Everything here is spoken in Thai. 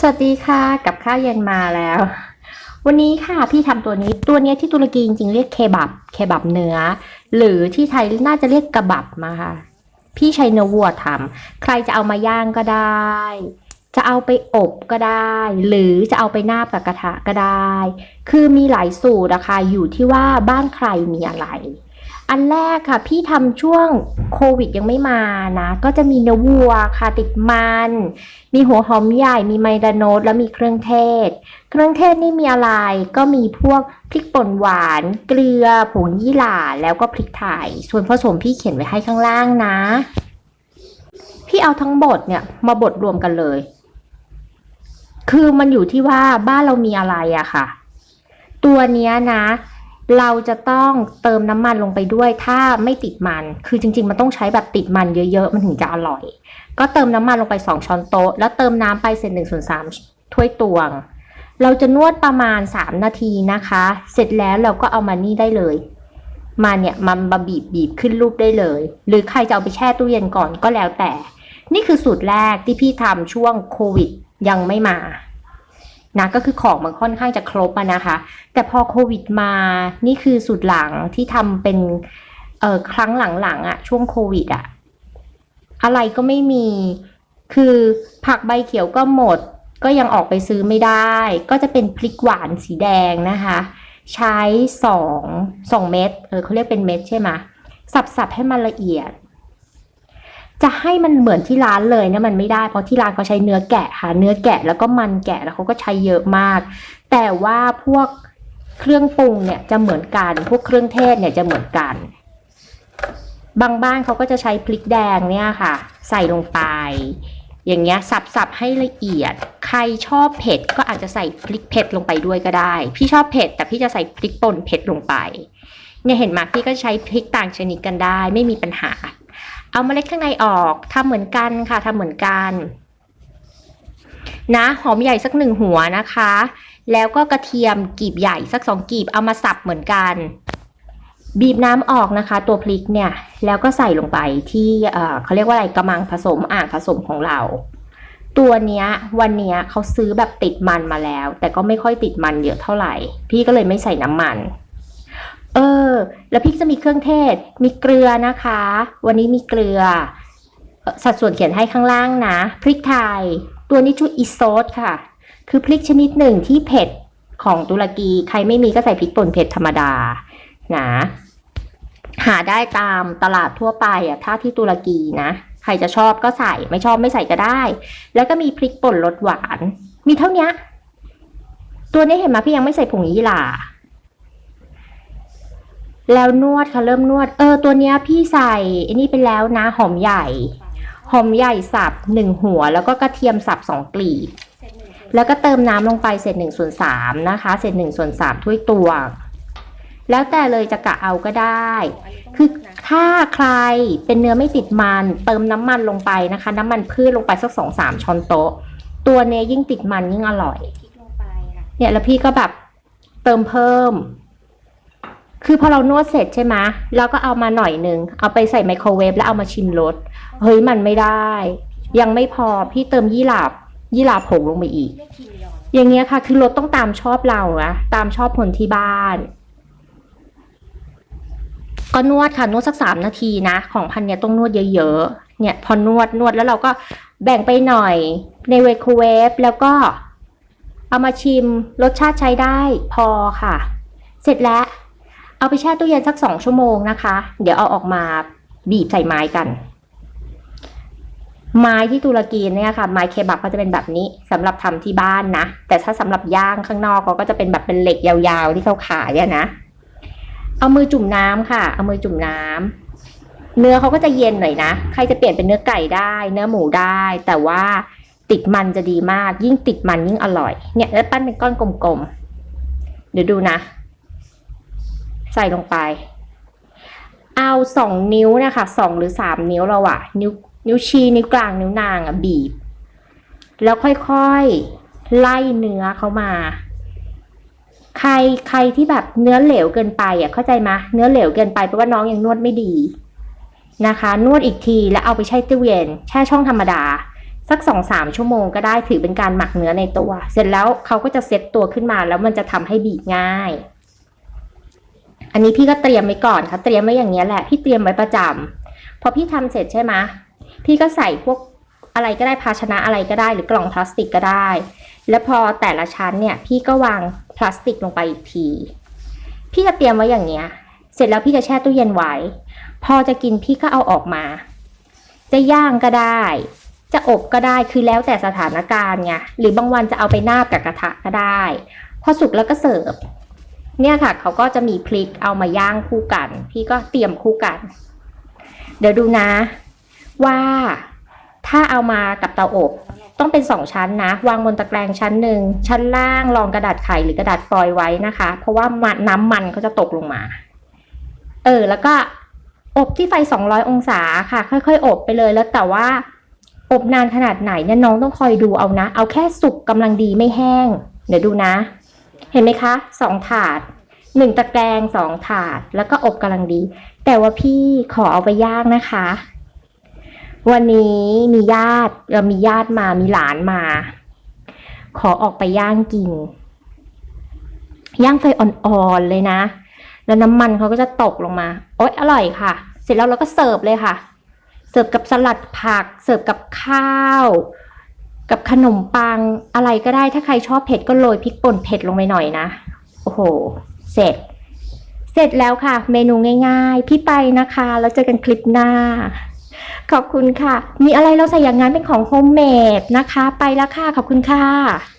สวัสดีค่ะ กับข้าวเย็นมาแล้ว วันนี้ค่ะพี่ทำตัวนี้ตัวนี้ที่ตุรกีจริงๆเรียกเคบับเคบับเนื้อ หรือที่ไทยน่าจะเรียกกระบับมาค่ะ พี่ใช้เนื้อวัวทำใครจะเอามาย่างก็ได้ จะเอาไปอบก็ได้ หรือจะเอาไปนาบกับกระทะก็ได้ คือมีหลายสูตรนะคะอยู่ที่ว่าบ้านใครมีอะไร อันแรกค่ะ พี่ทำช่วงโควิดยังไม่มานะ ก็จะมีเนื้อวัวค่ะติดมัน มีหัวหอมใหญ่ มีไมดาโนตแล้วมีเครื่องเทศ เครื่องเทศนี่มีอะไร ก็มีพวกพริกป่นหวาน เกลือ ผงยี่หร่า แล้วก็พริกไทย ส่วนผสมพี่เขียนไว้ให้ข้างล่างนะ พี่เอาทั้งบดเนี่ยมาบดรวมกันเลย คือมันอยู่ที่ว่าบ้านเรามีอะไรอะค่ะ ตัวเนี้ยนะ เราจะต้องเติมน้ำมันลงไปด้วยถ้าไม่ติดมัน คือจริง ๆ มันต้องใช้แบบติดมันเยอะๆ มันถึงจะอร่อย ก็เติมน้ำมันลงไป 2 ช้อนโต๊ะ แล้วเติมน้ำไปเศษหนึ่งส่วนสามถ้วยตวง เราจะนวดประมาณ 3 นาทีนะคะ เสร็จแล้วเราก็เอามานี่ได้เลย มาเนี่ยมันมาบีบบีบขึ้นรูปได้เลย หรือใครจะเอาไปแช่ตู้เย็นก่อนก็แล้วแต่ นี่คือสูตรแรกที่พี่ทำช่วงโควิดยังไม่มา นะก็คือของมันค่อนข้างจะครบนะคะ แต่พอโควิดมานี่คือสูตรหลังที่ทำเป็นเออครั้งหลังๆอะช่วงโควิดอะอะไรก็ไม่มี คือผักใบเขียวก็หมด ก็ยังออกไปซื้อไม่ได้ ก็จะเป็นพริกหวานสีแดงนะคะ ใช้สองสองเม็ดเออเขาเรียกเป็นเม็ดใช่ไหมสับๆให้มันละเอียด จะให้มันเหมือนที่ร้านเลยเนี่ยมันไม่ได้เพราะที่ร้านเขาใช้เนื้อแกะค่ะเนื้อแกะแล้วก็มันแกะแล้วเขาก็ใช้เยอะมาก แต่ว่าพวกเครื่องปรุงเนี่ยจะเหมือนกัน พวกเครื่องเทศเนี่ยจะเหมือนกัน บางบ้านเขาก็จะใช้พริกแดงเนี่ยค่ะ ใส่ลงไป อย่างเงี้ยสับๆให้ละเอียด ใครชอบเผ็ดก็อาจจะใส่พริกเผ็ดลงไปด้วยก็ได้ พี่ชอบเผ็ดแต่พี่จะใส่พริกป่นเผ็ดลงไป เนี่ยเห็นไหมพี่ก็ใช้พริกต่างชนิดกันได้ ไม่มีปัญหา เอาเมล็ดข้างในออกทำเหมือนกันค่ะทำเหมือนกันนะหอมใหญ่สักหนึ่งหัวนะคะ แล้วก็กระเทียมกีบใหญ่สักสองกีบเอามาสับเหมือนกัน บีบน้ำออกนะคะ ตัวพริกเนี่ย แล้วก็ใส่ลงไปที่เออเขาเรียกว่าอะไรกระมังผสมอ่างผสมของเรา ตัวเนี้ยวันเนี้ยเขาซื้อแบบติดมันมาแล้ว แต่ก็ไม่ค่อยติดมันเยอะเท่าไหร่ พี่ก็เลยไม่ใส่น้ำมัน เออ แล้วพี่จะมีเครื่องเทศ มีเกลือนะคะ วันนี้มีเกลือ สัดส่วนเขียนให้ข้างล่างนะ พริกไทย ตัวนี้ชื่ออีโซดค่ะ คือพริกชนิดหนึ่งที่เผ็ดของตุรกี ใครไม่มีก็ใส่พริกป่นเผ็ดธรรมดา นะ หาได้ตามตลาดทั่วไปอะ ถ้าที่ตุรกีนะ ใครจะชอบก็ใส่ ไม่ชอบไม่ใส่ก็ได้ แล้วก็มีพริกป่นรสหวาน มีเท่านี้ ตัวนี้เห็นไหมพี่ยังไม่ใส่ผงยี่หร่า แล้วนวดค่ะเริ่มนวด เออตัวเนี้ยพี่ใส่ไอ้นี่ไปแล้วนะหอมใหญ่ หอมใหญ่สับหนึ่งหัว แล้วก็กระเทียมสับสองกลีบ แล้วก็เติมน้ำลงไปเศษหนึ่งส่วนสามนะคะ เศษหนึ่งส่วนสามถ้วยตวง แล้วแต่เลยจะกะเอาก็ได้ คือถ้าใครเป็นเนื้อไม่ติดมัน เติมน้ำมันลงไปนะคะ น้ำมันพืชลงไปสักสองสามช้อนโต๊ะ ตัวเนี้ยยิ่งติดมันยิ่งอร่อยพริกลงไปค่ะเนี่ยแล้วพี่ก็แบบเติมเพิ่ม คือพอเรานวดเสร็จใช่ไหมเราก็เอามาหน่อยหนึ่งเอาไปใส่ไมโครเวฟแล้วเอามาชิมรสเฮ้ยมันไม่ได้ ยังไม่พอพี่เติมยี่หร่ายี่หร่าผงลงไปอีก อย่างเงี้ยค่ะ คือรสต้องตามชอบเรานะตามชอบคนที่บ้านก็นวดค่ะนวดสักสามนาทีนะ ของพันเนี่ยต้องนวดเยอะๆเนี่ย พอนวดนวดแล้วเราก็แบ่งไปหน่อยในไมโครเวฟแล้วก็เอามาชิมรสชาติใช้ได้พอค่ะ เสร็จแล้ว เอาไปแช่ตู้เย็นสักสองชั่วโมงนะคะ เดี๋ยวเอาออกมาบีบใส่ไม้กัน ไม้ที่ตุรกีเนี่ยค่ะ ไม้เคบับก็จะเป็นแบบนี้สำหรับทำที่บ้านนะ แต่ถ้าสำหรับย่างข้างนอกเขาก็จะเป็นแบบเป็นเหล็กยาวๆที่เขาขายอะนะ เอามือจุ่มน้ำค่ะ เอามือจุ่มน้ำเนื้อเขาก็จะเย็นหน่อยนะ ใครจะเปลี่ยนเป็นเนื้อไก่ได้ เนื้อหมูได้ แต่ว่าติดมันจะดีมาก ยิ่งติดมันยิ่งอร่อย เนี่ยแล้วปั้นเป็นก้อนกลมๆ เดี๋ยวดูนะ ใส่ลงไป เอาสองนิ้วนะคะสองหรือสามนิ้วเราอะนิ้วนิ้วชี้นิ้วกลางนิ้วนางอะบีบ แล้วค่อยๆไล่เนื้อเขามา ใครใครที่แบบเนื้อเหลวเกินไปอะเข้าใจไหมเนื้อเหลวเกินไปเพราะว่าน้องยังนวดไม่ดีนะคะ นวดอีกทีแล้วเอาไปแช่ตู้เย็นแช่ช่องธรรมดา สักสองสามชั่วโมงก็ได้ถือเป็นการหมักเนื้อในตัว เสร็จแล้วเขาก็จะเซ็ตตัวขึ้นมาแล้วมันจะทำให้บีบง่าย อันนี้พี่ก็เตรียมไว้ก่อนค่ะ เตรียมไว้อย่างเงี้ยแหละ พี่เตรียมไว้ประจำพอพี่ทำเสร็จใช่ไหมพี่ก็ใส่พวกอะไรก็ได้ภาชนะอะไรก็ได้หรือกล่องพลาสติกก็ได้ แล้วพอแต่ละชั้นเนี่ยพี่ก็วางพลาสติกลงไปอีกที พี่จะเตรียมไว้อย่างเงี้ย เสร็จแล้วพี่จะแช่ตู้เย็นไว้ พอจะกินพี่ก็เอาออกมา จะย่างก็ได้ จะอบก็ได้คือแล้วแต่สถานการณ์ไงหรือบางวันจะเอาไปนาบกับกระทะก็ได้ พอสุกแล้วก็เสิร์ฟ เนี่ยค่ะเขาก็จะมีพริกเอามาย่างคู่กัน พี่ก็เตรียมคู่กัน เดี๋ยวดูนะ ว่าถ้าเอามากับเตาอบ ต้องเป็นสองชั้นนะ วางบนตะแกรงชั้นหนึ่งชั้นล่างรองกระดาษไข่หรือกระดาษฟอยล์ไว้นะคะ เพราะว่านน้ำมันก็จะตกลงมา เออ แล้วก็อบที่ไฟ 200 องศาค่ะ ค่อย ๆ อบไปเลยแล้วแต่ว่าอบนานขนาดไหนเนี่ยน้องต้องคอยดูเอานะ เอาแค่สุกกำลังดีไม่แห้ง เดี๋ยวดูนะ เห็นไหมคะสองถาดหนึ่งตะแกรงสองถาดแล้วก็อบกำลังดี แต่ว่าพี่ขอเอาไปย่างนะคะ วันนี้มีญาติเรามีญาติมามีหลานมา ขอออกไปย่างกินย่างไฟอ่อนๆเลยนะ แล้วน้ำมันเขาก็จะตกลงมาโอ๊ยอร่อยค่ะ เสร็จแล้วเราก็เสิร์ฟเลยค่ะ เสิร์ฟกับสลัดผัก เสิร์ฟกับข้าว กับขนมปังอะไรก็ได้ถ้าใครชอบเผ็ดก็โรยพริกป่นเผ็ดลงไปหน่อยนะ โอ้โห เสร็จ เสร็จแล้วค่ะ เมนูง่าย ๆ พี่ไปนะคะ แล้วเจอกันคลิปหน้า ขอบคุณค่ะ มีอะไรเราใส่อย่างนั้นเป็นของโฮมเมดนะคะ ไปแล้วค่ะ ขอบคุณค่ะ